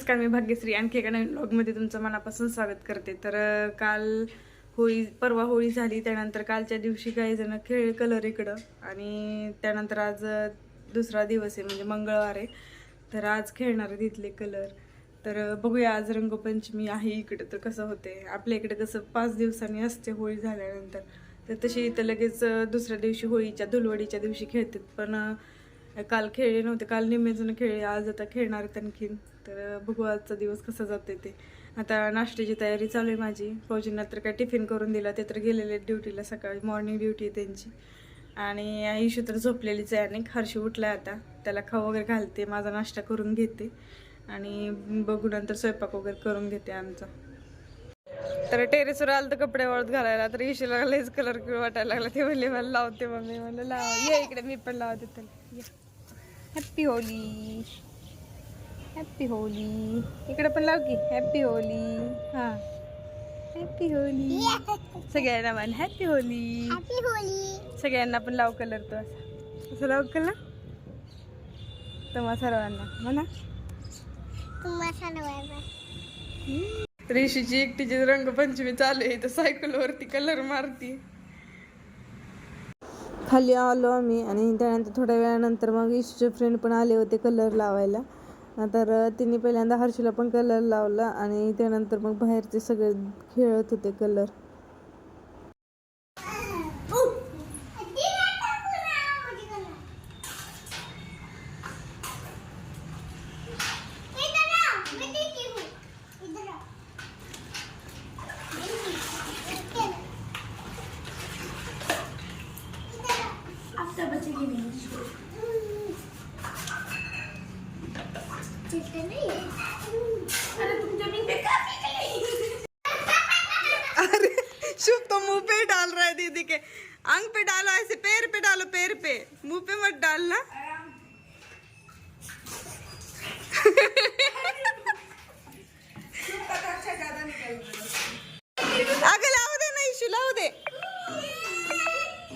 नमस्कार मी भाग्यश्री. आणखी एका नवीन ब्लॉगमध्ये तुमचं मनापासून स्वागत करते. तर काल होळी परवा होळी झाली त्यानंतर कालच्या दिवशी काही जण खेळ कलर इकडं. आणि त्यानंतर आज दुसरा दिवस आहे म्हणजे मंगळवार आहे. तर आज खेळणार तिथले कलर तर बघूया आज रंगपंचमी आहे इकडं तर कसं होते आपल्या इकडे कसं पाच दिवसांनी असते होळी झाल्यानंतर. तर तशी इथं लगेच दुसऱ्या दिवशी होळीच्या धुलवडीच्या दिवशी खेळतात. पण काल खेळले नव्हते काल निम्मेजण खेळले आज आता खेळणार आहेत आणखीन. तर बघू आजचा दिवस कसा जाते ते. आता नाश्त्याची तयारी चालू आहे माझी. फौजींना तर काय टिफिन करून दिला ते तर गेलेले ड्युटीला सकाळी. मॉर्निंग ड्युटी आहे त्यांची. आणि इशू तर झोपलेलीच आहे. आणि हर्षी उठला आता. त्याला खाऊ वगैरे घालते माझा नाश्ता करून घेते. आणि बघू नंतर स्वयंपाक वगैरे करून घेते आमचा. तर टेरेसवर आलं तर कपडे वाळत घालायला. तर इशूला लयच कलर वाटायला लागला. ते म्हणले मला लावते मम्मी. म्हणलं लाव ये इकडे मी पण लावते त्याला हॅप्पी होली हॅप्पी होली इकडे पण लाव की. हॅप्पी होली हा. हॅप्पी होली सगळ्यांना म्हण हॅप्पी होली सगळ्यांना पण लाव कलर तो असा. असं लाव कलर तुम्हा सर्वांना. म्हणा. रेशीची एकटीची रंगपंचमी चालू आहे तर सायकलवरती कलर मारती. खाली आलो आम्ही आणि त्यानंतर थोड्या वेळानंतर मग इशूचे फ्रेंड पण आले होते कलर लावायला. तर तिने पहिल्यांदा हर्षीला पण कलर लावला आणि त्यानंतर मग बाहेरचे सगळे खेळत होते कलर अरे शुभ तो मुंह पे ही डाल रहा है दीदी के। अंग पे डालो ऐसे पैर पे डालो पैर पे। मुंह पे मत डालना। आगे लाओ दे ना इशू लाओ दे।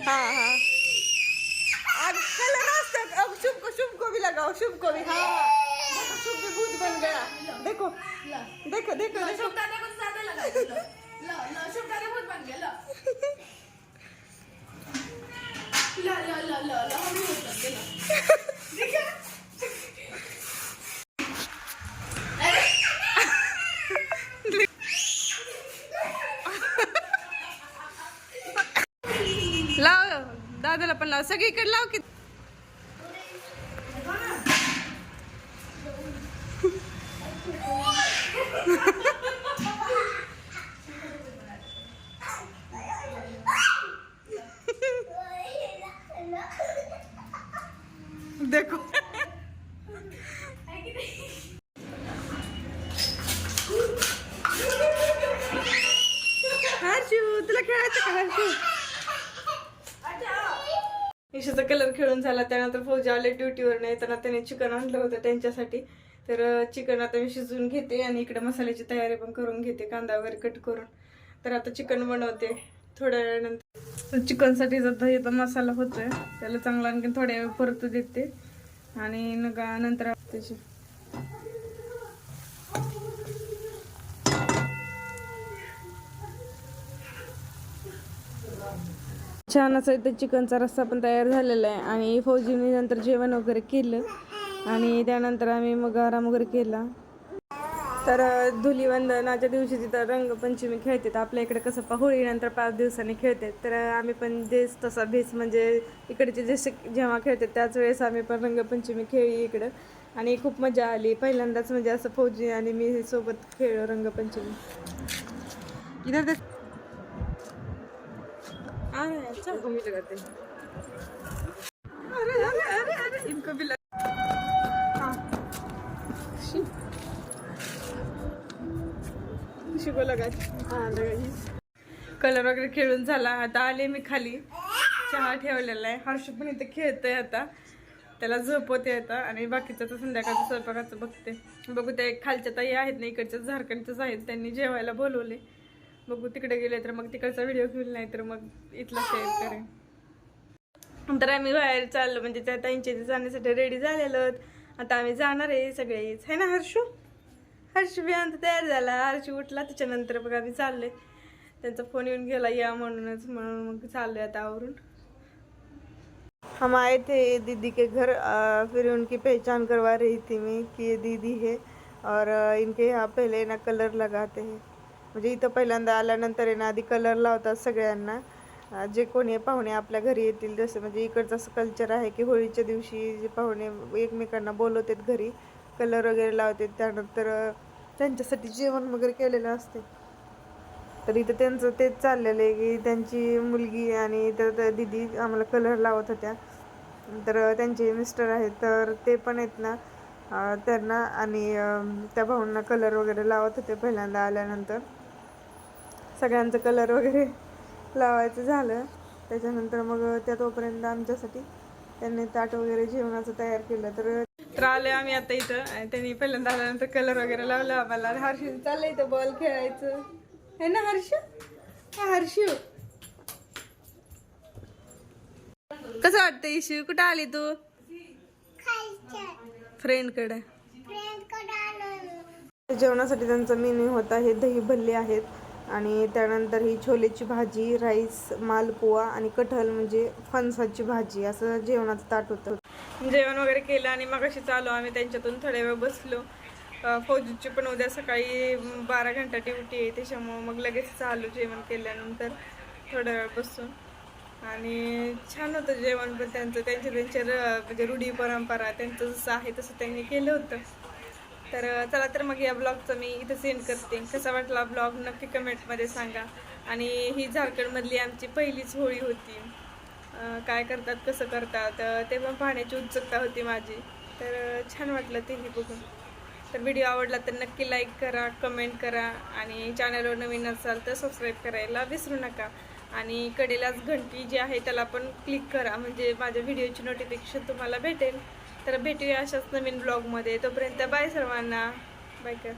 हाँ हाँ। अब कलर रास्ता अब शुभ को शुभ को भी लगाओ शुभ को भी हाँ। बन गया देखो देखो देखो. देखो? लाव दादाला पण लाव. सगळीकडे लाव की. देखो। हर्षू तुला खेळायचं का हर्षू? इशाचा कलर खेळून झाला त्यानंतर फौजी आले ड्युटीवर नाही त्यांना त्याने चिकन आणलं होतं त्यांच्यासाठी. तर चिकन आता मी शिजवून घेते आणि इकडे मसाल्याची तयारी पण करून घेते कांदा वगैरे कट करून. तर आता चिकन बनवते थोड्या वेळानंतर. चिकनसाठी जर तर मसाला होतोय त्याला चांगला आणखी थोड्या वेळ परतू देते. आणि नंतर त्याची छान असं इथं चिकनचा रस्सा पण तयार झालेला आहे. आणि फौजीने नंतर जेवण वगैरे केलं. आणि त्यानंतर आम्ही मग आराम वगैरे केला. तर धुलीवंदनाच्या दिवशी तिथं रंगपंचमी खेळतात. आपल्या इकडे कसं पा होळीनंतर पाच दिवसांनी खेळतात. तर आम्ही पण जेच तसा भेस म्हणजे इकडचे जसे जेव्हा खेळतात त्याच वेळेस आम्ही पण रंगपंचमी खेळली इकडं. आणि खूप मजा आली. पहिल्यांदाच म्हणजे असं फौजी आणि मी सोबत खेळ रंगपंचमी. इधर अच्छा हैं अरे अरे अरे अरे. इनको भी शिकू को लगा कलर वगैरे खेळून झाला. आता आले मी खाली. चहा ठेवलेला आहे. हर्ष पण इथे खेळतोय आता. त्याला झोपवते आता. आणि बाकीचं तर संध्याकाळचं स्वयंपाकाचं बघते. बघू ते खालच्या ताई आहेत ना इकडच्या झारखंडच्याच आहेत. त्यांनी जेवायला बोलवले. बघू तिकडे गेले तर मग तिकडचा व्हिडिओ घेऊन नाही तर मग इथला शेअर करेन. तर आम्ही बाहेर चाललो. म्हणजे त्या ताईंच्या इथे जाण्यासाठी रेडी झालेलो आता आम्ही जाणार आहे सगळेच. है ना हर्षू? हर्ष बी अंत तयार झाला. हर्ष उठला त्याच्यानंतर बघा मी चालले त्यांचा फोन येऊन गेला या म्हणूनच म्हणून मग चालले आता आवरून. हम आए थे दीदी के घर फिर उनकी पहचान करवा रही थी मैं कि ये दीदी है और इनके यहाँ पहले ना कलर लगाते हैं। म्हणजे इथं पहिल्यांदा आल्यानंतर आहे ना आधी कलर लावतात सगळ्यांना. जे कोणी पाहुणे आपल्या घरी येतील जसं म्हणजे इकडचं असं कल्चर आहे की होळीच्या दिवशी जे पाहुणे एकमेकांना बोलवतात घरी कलर वगैरे लावते त्यानंतर त्यांच्यासाठी जेवण वगैरे केलेलं असते. तर इथं त्यांचं तेच चाललेलं आहे की त्यांची मुलगी आणि तर त्या दिदी आम्हाला कलर लावत होत्या. तर त्यांचे मिस्टर आहेत तर ते पण आहेत ना त्यांना आणि त्या भाऊंना कलर वगैरे लावत होते पहिल्यांदा आल्यानंतर. सगळ्यांचं कलर वगैरे लावायचं झालं. त्याच्यानंतर मग त्या तोपर्यंत आमच्यासाठी त्यांनी ताट वगैरे जेवणाचं तयार केलं. तर तर आले आम्ही आता इथं. आणि त्यांनी पहिल्यांदा आल्यानंतर कलर वगैरे लावला. आम्हाला आणि हर्ष चाललंय इथं बॉल खेळायचं. है ना हर्ष? हा कसं वाटतं इशू? कुठं आली तू? फ्रेंडकडे. जेवणासाठी त्यांचा मेन्यू होता हे दही भल्ले आहेत. आणि त्यानंतर ही छोलेची भाजी राईस मालपुआ आणि कटहल म्हणजे फणसाची भाजी. असं जेवणाचं ताट होतं. जेवण वगैरे केलं आणि मग अशी चालू आम्ही त्यांच्यातून थोड्या वेळ बसलो. फौजीची पण उद्या सकाळी बारा घंटा ड्युटी आहे त्याच्यामुळं मग लगेच चालू जेवण केल्यानंतर थोड्या वेळ बसून. आणि छान होतं जेवण पण त्यांचं त्यांचे त्यांचे र- म्हणजे रूढी परंपरा त्यांचं जसं आहे तसं त्यांनी केलं होतं. तर चला तर मग या ब्लॉगचं मी इथं सेंड करते. कसा वाटला ब्लॉग नक्की कमेंटमध्ये सांगा. आणि ही झारखंडमधली आमची पहिलीच होळी होती. काय करतात कसं करतात ते पण पाहण्याची उत्सुकता होती माझी. तर छान वाटलं तेही बघून. तर व्हिडिओ आवडला तर नक्की लाईक करा कमेंट करा आणि चॅनलवर नवीन असाल तर सबस्क्राईब करायला विसरू नका. आणि कडेलाच घंटी जी आहे त्याला पण क्लिक करा. म्हणजे माझ्या व्हिडिओची नोटिफिकेशन तुम्हाला भेटेल. तर भेटूया अशाच नवीन ब्लॉगमध्ये तोपर्यंत बाय सर्वांना. बाय कर.